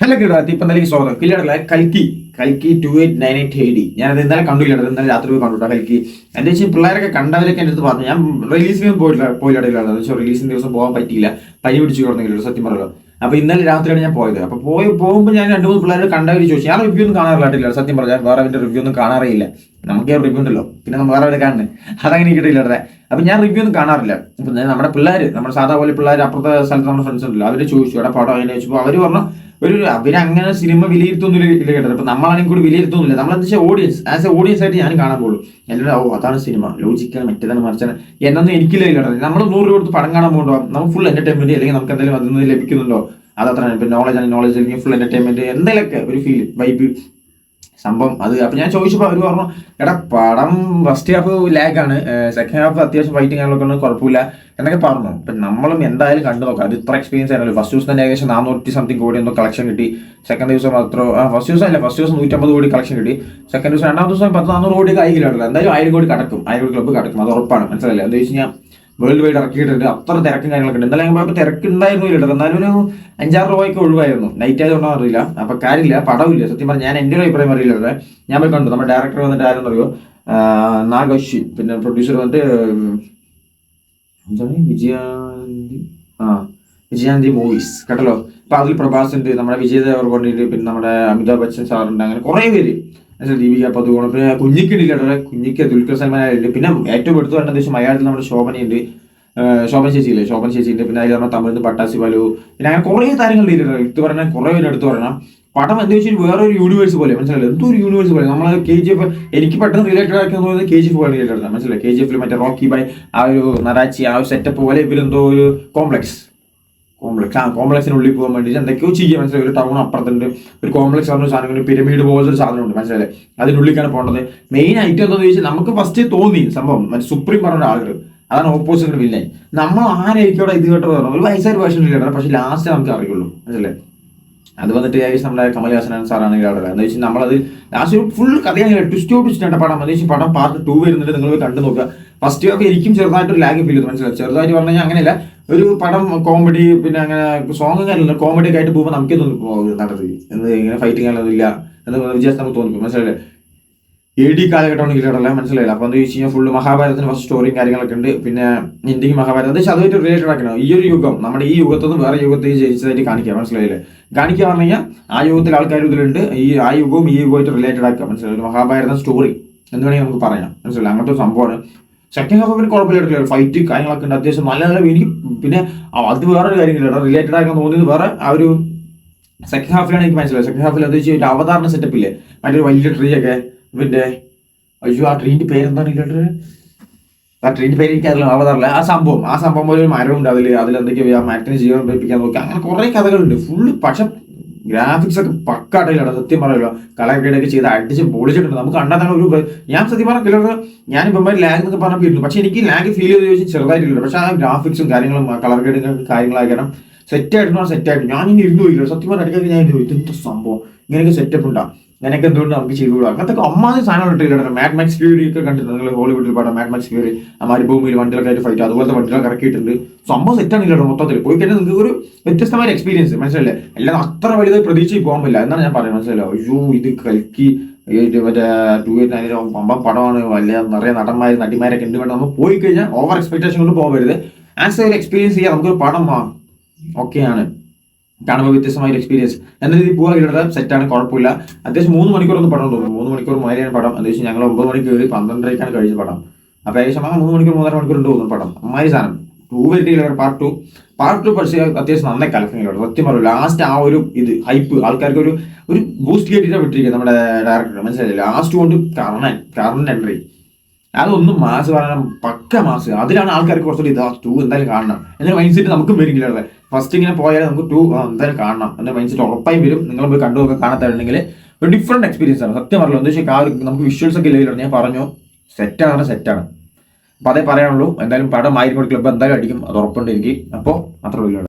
Hello കിടാത്തി ഇപ്പം നല്ല സ്വാഗതം. കില്ലടല്ല കൽക്കി. കൽക്കി to eight nine eight eighty ഞാനത് ഇന്നലെ കണ്ടില്ല ഇന്നലെ രാത്രി പോയി കണ്ടുട്ടോ കൽക്കി. എന്താ വെച്ചാൽ പിള്ളേരൊക്കെ കണ്ടവരൊക്കെ എന്റെ അടുത്ത് പറഞ്ഞു. ഞാൻ റിലീസിന് പോയില്ല പോയില്ല എന്ന് വെച്ചാൽ റിലീസിന് ദിവസം പോകാൻ പറ്റിയില്ല. പനി പിടിച്ചു കിടന്നെങ്കിലും സത്യം പറയല്ലോ അപ്പോൾ ഇന്നലെ രാത്രിയാണ് ഞാൻ പോയത്. അപ്പോൾ പോയി പോകുമ്പോൾ ഞാൻ രണ്ട് മൂന്ന് പിള്ളേർ കണ്ടവർ ചോദിച്ചു. ഞാൻ റിവ്യൂ ഒന്നും കാണാറില്ല സത്യം പറഞ്ഞാൽ വേറെ അവന്റെ റിവ്യൂ ഒന്നും കാണാറില്ല നമുക്ക് റിവ്യൂ ഉണ്ടല്ലോ. പിന്നെ നമ്മൾ വേറെ അവരെ കാണുന്നത്? അതങ്ങനെ കിട്ടില്ല അപ്പം ഞാൻ റിവ്യൂ ഒന്നും കാണാറില്ല. ഞാൻ നമ്മുടെ പിള്ളേർ നമ്മുടെ സാധാ പോലെ പിള്ളേർ അപ്പുറത്തെ സ്ഥലത്ത് നമ്മുടെ ഫ്രണ്ട്സ് ഉണ്ടല്ലോ. അവർ ചോദിച്ചു എടാ പടം അതിനെ ചോദിച്ചപ്പോൾ അവർ പറഞ്ഞു ഒരു അവരങ്ങനെ സിനിമ വിലയിരുത്തൊന്നും ഇല്ല കേട്ടത് അപ്പം നമ്മളാണെങ്കിൽ കൂടി വിലയിരുത്തൊന്നുമില്ല നമ്മളെന്താ വെച്ചാൽ ഓഡിയൻസ് ആസ് എ ഓഡിയൻസ് ആയിട്ട് ഞാൻ കാണാൻ പോകുള്ളൂ. എല്ലാവരും ഓ അതാണ് സിനിമ ലോജിക്കാണ് മറ്റേതാണ് മറിച്ചാണ്. എന്നൊന്നും എനിക്കില്ല കേട്ടത് നമ്മൾ നൂറ് രൂപ കൊടുത്ത് പടം കാണാൻ പോകണ്ടോ നമുക്ക് ഫുൾ എന്റർടൈൻമെന്റ് അല്ലെങ്കിൽ നമുക്ക് എന്തെങ്കിലും അതിൽ നിന്ന് ലഭിക്കുന്നുണ്ടോ? അതത്ര. ഇപ്പൊ നോളജ് ആണ് നോളജ് അല്ലെങ്കിൽ ഫുൾ എന്റർടൈൻമെന്റ് എന്തെങ്കിലുമൊക്കെ ഒരു ഫീൽ വൈബ് സംഭവം അത് അപ്പൊ ഞാൻ ചോദിച്ചപ്പോൾ അവർ പറഞ്ഞു എടാ പടം ഫസ്റ്റ് ഹാഫ് ലാഗാണ് സെക്കൻഡ് ഹാഫ് അത്യാവശ്യം ഫൈറ്റിംഗ് കാര്യങ്ങളൊക്കെ ഉണ്ട് കുഴപ്പമില്ല. എന്നൊക്കെ പറഞ്ഞു. അപ്പൊ നമ്മളും എന്തായാലും കണ്ടു നോക്കാം. അത് ഇത്ര എക്സ്പീരിയൻസ് ആയിരുന്നല്ലോ. ഫസ്റ്റ് ദിവസം തന്നെ ഏകദേശം നാനൂറ്റി സംതിങ് കോടി എന്തോ കളക്ഷൻ കിട്ടി. സെക്കൻഡ് ദിവസം അത്ര ഫസ്റ്റ് ദിവസം അല്ല ഫസ്റ്റ് ദിവസം നൂറ്റമ്പത് കോടി കളക്ഷൻ കിട്ടി. സെക്കൻഡ് ദിവസം രണ്ടാമത്തെ ദിവസം പത്ത് നാനൂറ് കോടി കൈകിലാണല്ലോ എന്തായാലും ആയിരം കോടി കടക്കും. ആയിരം കോടി ക്ലബ്ബ് കടക്കും. അത് ഉറപ്പാണ്. മനസ്സിലായില്ല? എന്താ വെച്ച് കഴിഞ്ഞാൽ വേൾഡ് വൈഡ് ഇറക്കിയിട്ടുണ്ട്. അത്ര തിരക്കും കാര്യങ്ങളൊക്കെ ഉണ്ട്. ഇന്നലെ ഞാൻ പോയപ്പോൾ തിരക്ക് ഉണ്ടായിരുന്നില്ല കേട്ടോ. എന്നാലും ഒരു അഞ്ചാറ് രൂപയ്ക്ക് ഒഴിവായിരുന്നു. നൈറ്റ് ആയതുകൊണ്ടോ അറിയില്ല. അപ്പൊ കാര്യമില്ല. പടവില്ല സത്യം പറഞ്ഞാൽ ഞാൻ എന്റെ ഒരു അഭിപ്രായം അറിയില്ല ഞാൻ പോയി കണ്ടു. നമ്മുടെ ഡയറക്ടർ വന്നിട്ട് ആരെന്ന് അറിയോ നാഗശ്വി പിന്നെ പ്രൊഡ്യൂസർ വന്നിട്ട് എന്താണ്? വിജയാന്തി? ആ വിജയാന്തി മൂവീസ് കേട്ടല്ലോ? അപ്പൊ അതിൽ പ്രഭാസ് ഉണ്ട്. നമ്മുടെ വിജയ് കൊണ്ടിട്ട് പിന്നെ നമ്മുടെ അമിതാഭ് ബച്ചൻ സാറുണ്ട്. അങ്ങനെ കുറെ പേര്. ദീപിക പതുകോണം പിന്നെ കുഞ്ഞിക്കുണ്ടില്ല കേട്ടോ. കുഞ്ഞിക്ക് ദുൽഖർ സൽമാൻ ഉണ്ട്. പിന്നെ ഏറ്റവും എടുത്തു വരേണ്ട ദിവസം മലയാളത്തിൽ നമ്മുടെ ശോഭനയുണ്ട്. ശോഭൻ ചേച്ചിയില്ലേ ശോഭൻ ചേച്ചിയുണ്ട് പിന്നെ അതിൽ നമ്മുടെ തമിഴ്ന്ന് പട്ടാസി ബാലു. പിന്നെ അങ്ങനെ കുറേ താരങ്ങൾ എടുത്തു പറഞ്ഞാൽ കുറേ പേര് എടുത്തു പറയണം. പടം എന്താ വെച്ചാൽ വേറൊരു യൂണിവേഴ്സ് പോലെ. മനസ്സിലായില്ല? എന്തോ ഒരു യൂണിവേഴ്സ് പോലെ. നമ്മൾ കെ ജി എഫ് എനിക്ക് പെട്ടെന്ന് റിലേറ്റഡ് ആക്കി തോന്നുന്നത് കെ ജി എഫ് പോലെ റിലേറ്റഡ് മനസ്സിലായി കെ ജി എഫിൽ മറ്റേ റോക്കി ബൈ ആ ഒരു നറാച്ചി ആ ഒരു സെറ്റപ്പ് പോലെ ഇവരെന്തോ ഒരു കോംപ്ലക്സ് കോംപ്ലക്സ് ആ കോംപ്ലക്സിനുള്ളിൽ പോകാൻ വേണ്ടിയിട്ട് എന്തൊക്കെയോ ചെയ്യാം മനസ്സിലായി. ഒരു ടൗൺ അപ്പുറത്തുണ്ട്. ഒരു കോംപ്ലക്സ് പറഞ്ഞ സാധനം പിരമീഡ് പോലത്തെ ഒരു സാധനമുണ്ട് മനസ്സിലായി അതിനുള്ളിലേക്കാണ് പോകേണ്ടത്. മെയിൻ ഐറ്റം എന്താണെന്ന് ചോദിച്ചാൽ നമുക്ക് ഫസ്റ്റ് തോന്നി സംഭവം. മറ്റേ സുപ്രീം പറഞ്ഞ ആളുകൾ അതാണ് ഓപ്പോസിറ്റ് വില്ലൻ നമ്മൾ ആരായിരിക്കും ഇത് കേട്ടോ പറഞ്ഞു ഒരു വയസ്സായ വേർഷൻ കേട്ടോ പക്ഷെ ലാസ്റ്റ് നമുക്ക് അറിയുള്ളൂ. മനസ്സിലായി അത് വന്നിട്ട് ഏകദേശം നമ്മുടെ കമൽഹാസൻ സാറാണെങ്കിൽ അവിടെ എന്താ വെച്ചാൽ നമ്മളത് ലാസ്റ്റ് ഒരു ഫുൾ കഥയാണ്. ട്വിസ്റ്റോ ട്വിസ്റ്റ് പടം എന്താ വെച്ചാൽ പടം പാർട്ട് ടു വരുന്നുണ്ട്. നിങ്ങൾ കണ്ടു നോക്കുക. ഫസ്റ്റ് ഒക്കെ എനിക്കും ചെറുതായിട്ടൊരു ലാഗ് ഫീൽ ചെയ്തു മനസ്സിലായി ചെറുതായിട്ട് പറഞ്ഞു കഴിഞ്ഞാൽ അങ്ങനെയല്ല. ഒരു പടം കോമഡി പിന്നെ അങ്ങനെ സോങ് കാര്യമില്ല കോമഡി ഒക്കെ ആയിട്ട് പോകുമ്പോൾ നമുക്ക് തോന്നി നടത്തി എന്ത് ഇങ്ങനെ ഫൈറ്റിംഗ് കാര്യമൊന്നും ഇല്ല. എന്ന് വിചാരിച്ച് നമുക്ക് തോന്നിപ്പോ മനസ്സിലായില്ലേ? എ ഡി കാലഘട്ടമാണ് കിരീടമല്ല മനസ്സിലായില്ല? അപ്പൊ എന്താ വെച്ച് കഴിഞ്ഞാൽ ഫുള്ള് മഹാഭാരതത്തിന് ഫസ്റ്റ് സ്റ്റോറിയും കാര്യങ്ങളൊക്കെ ഉണ്ട്. പിന്നെ ഇന്ത്യയ്ക്ക് മഹാഭാരതം. എന്താ വെച്ചാൽ അതുമായിട്ട് റിലേറ്റഡ് ആക്കണം. ഈ ഒരു യുഗം നമ്മുടെ ഈ യുഗത്തൊന്നും വേറെ യുഗത്തേക്ക് ജയിച്ചതായിട്ട് കാണിക്കുക മനസ്സിലായില്ലേ? കാണിക്കുക പറഞ്ഞു കഴിഞ്ഞാൽ ആ യുഗത്തിൽ ആൾക്കാർ ഇതിലുണ്ട്. ഈ ആ യുഗവും ഈ യുഗമായിട്ട് റിലേറ്റഡ് ആക്കുക മനസ്സിലായി മഹാഭാരതം സ്റ്റോറി എന്ന് വേണമെങ്കിൽ നമുക്ക് പറയാം. മനസ്സിലായി അങ്ങനത്തെ സംഭവമാണ്. സെക്കൻഡ് ഹാഫ് പിന്നെ കുഴപ്പമില്ല ഫൈറ്റ് കാര്യങ്ങളൊക്കെ ഉണ്ട്. അത്യാവശ്യം നല്ല നല്ല എനിക്ക് പിന്നെ അത് വേറൊരു കാര്യമില്ല റിലേറ്റഡ് ആയിരിക്കും തോന്നിയത് വേറെ ആ ഒരു സെക്കൻഡ് ഹാഫിലാണ് എനിക്ക് മനസ്സിലായത്. സെക്കൻഡ് ഹാഫിൽ എന്താ വെച്ചാൽ അവതാരണ സെറ്റപ്പ് ഇല്ലേ? മറ്റൊരു വലിയ ട്രീ ഒക്കെ. പിന്നെ അയ്യോ ആ ട്രീന്റെ പേരെന്താണ് കേട്ടത് ആ ട്രീന്റെ പേര് എനിക്ക് അതിൽ അവതാറില്ല ആ സംഭവം. ആ സംഭവം പോലെ ഒരു മരമുണ്ട് അതിൽ എന്തൊക്കെയോ ആ മരത്തിന് ജീവൻ പഠിപ്പിക്കാൻ നോക്കി. അങ്ങനെ കുറേ കഥകളുണ്ട്. ഫുള്ള് പക്ഷെ ഗ്രാഫിക്സ് ഒക്കെ പക്കാട്ടിലാണ് സത്യം പറയുമല്ലോ കളർഗ്രേഡൊക്കെ ചെയ്ത് അടിച്ച് പൊളിച്ചിട്ടുണ്ട്. നമുക്ക് കണ്ടാൽ ഒരു ഞാൻ സത്യം പറഞ്ഞ ഞാൻ ഇപ്പം ലാഗ് എന്നൊക്കെ പറഞ്ഞിരുന്നു പക്ഷെ എനിക്ക് ലാഗ് ഫീൽ ചെയ്ത് ചോദിച്ചാൽ ചെറുതായിട്ടില്ല പക്ഷെ ആ ഗ്രാഫിക്സും കാര്യങ്ങളും കളർ ഗ്രേഡിങ് കാര്യങ്ങളാക്കണം സെറ്റ് ആയിട്ടുണ്ടോ സെറ്റ് ആയിട്ട് ഞാൻ ഇനി ഇരുന്നു പോയില്ല സത്യം പറഞ്ഞ ഇടയ്ക്കൊക്കെ ഞാൻ ഇതെന്താ സംഭവം? ഇങ്ങനെയൊക്കെ സെറ്റപ്പ് ഉണ്ടാവും. അങ്ങനെയൊക്കെ എന്തുകൊണ്ട് നമുക്ക് ചെയ്തുകൂടാ അങ്ങനത്തെ അമ്മാതി സാധനങ്ങൾ ഇട്ടില്ല മാഡ് മാക്സ് ഫ്യൂരി ഒക്കെ കണ്ടിട്ടുണ്ട്. നിങ്ങൾ ഹോളിവുഡിൽ പാടാം മാഡ് മാക്സ് ഫ്യൂരി മരുഭൂമിയിൽ വണ്ടികളൊക്കെ ആയിട്ട് ഫൈറ്റ് അതുപോലത്തെ വണ്ടികളൊക്കെ ഇറക്കിയിട്ടുണ്ട് സംഭവം സെറ്റാണ് ഇല്ലട്ടോ മൊത്തത്തിൽ പോയി കഴിഞ്ഞാൽ നിങ്ങൾക്ക് ഒരു വ്യത്യസ്തമായ എക്സ്പീരിയൻസ് മനസ്സിലല്ലേ അല്ലാതെ അത്ര വലുതായി പ്രതീക്ഷ പോകാൻ പറ്റില്ല. എന്നാണ് ഞാൻ പറയുന്നത്. മനസ്സിലല്ലോ അയ്യോ ഇത് കൽക്കി മറ്റേ ടു പടമാണ്. വലിയ നിറയെ നടന്മാർ നടിമാരൊക്കെ ഉണ്ട് വേണം. നമ്മൾ പോയി കഴിഞ്ഞാൽ ഓവർ എക്സ്പെക്ടേഷൻ കൊണ്ട് പോകരുത് ആസ് എ എക്സ്പീരിയൻസ് ചെയ്യാം. നമുക്കൊരു പടം ഓക്കെയാണ് കാണുമ്പോൾ വ്യത്യസ്തമായ ഒരു എക്സ്പീരിയൻസ് എന്ന രീതിയിൽ പോകാൻ കിട്ടുന്നത് സെറ്റാണ് കുഴപ്പമില്ല. അത്യാവശ്യം മൂന്ന് മണിക്കൂർ ഒന്നും പടം തോന്നുന്നു. മൂന്ന് മണിക്കൂർ മാതിരിയാണ് പടം. അത്യാവശ്യം ഞങ്ങൾ ഒമ്പത് മണിക്ക് കയറി പന്ത്രണ്ടരയ്ക്കാണ് കഴിച്ച പടം. അപ്പോൾ ഏകദേശം ആ മൂന്ന് മണിക്കൂർ മൂന്നര മണിക്കൂർ ഉണ്ട് തോന്നുന്നു പടം. അമ്മായി സാധനം. ടൂ വരികയില്ല പാർട്ട് ടു പാർട്ട് ടു പക്ഷേ അത്യാവശ്യം നന്നായി കലക്കുന്നില്ല സത്യം പറയും ലാസ്റ്റ് ആ ഒരു ഇത് ഹൈപ്പ് ആൾക്കാർക്ക് ഒരു ഒരു ബൂസ്റ്റ് കേട്ടിട്ടാണ് വിട്ടിരിക്കുന്നത് നമ്മുടെ ഡയറക്ടർ മനസ്സിലായില്ല? ലാസ്റ്റ് കൊണ്ട് കർണൻ കർണൻ എൻട്രി അതൊന്നും മാസ് പറയണം പക്ക മാസ്. അതിലാണ് ആൾക്കാർക്ക് കുറച്ചുകൂടി ഇതാ ടു എന്തായാലും കാണണം. എന്നൊരു മൈൻഡ് സെറ്റ് നമുക്കും വരില്ല ഫസ്റ്റ് ഇങ്ങനെ പോയാൽ നമുക്ക് ടു എന്തായാലും കാണണം. എന്ന മൈൻഡ് സെറ്റ് ഉറപ്പായി വരും. നിങ്ങൾ പോയി കണ്ടു നോക്കാൻ കാണാത്തുണ്ടെങ്കിൽ ഒരു ഡിഫറെന്റ് എക്സ്പീരിയൻസ് ആണ്. സത്യം പറഞ്ഞല്ലോ. എന്താ വെച്ചാൽ ആ നമുക്ക് വിഷ്വൽസ് ഒക്കെ ഇല്ലെങ്കിൽ ഞാൻ പറഞ്ഞു. സെറ്റാണ് സെറ്റാണ് അപ്പോൾ അതേ പറയാനുള്ളൂ. എന്തായാലും പടം ആയിരം കോടി ക്ലബ്ബ് എന്തായാലും അടിക്കും. അത് ഉറപ്പുണ്ട് എനിക്ക്. അപ്പോൾ അത്ര വലിയ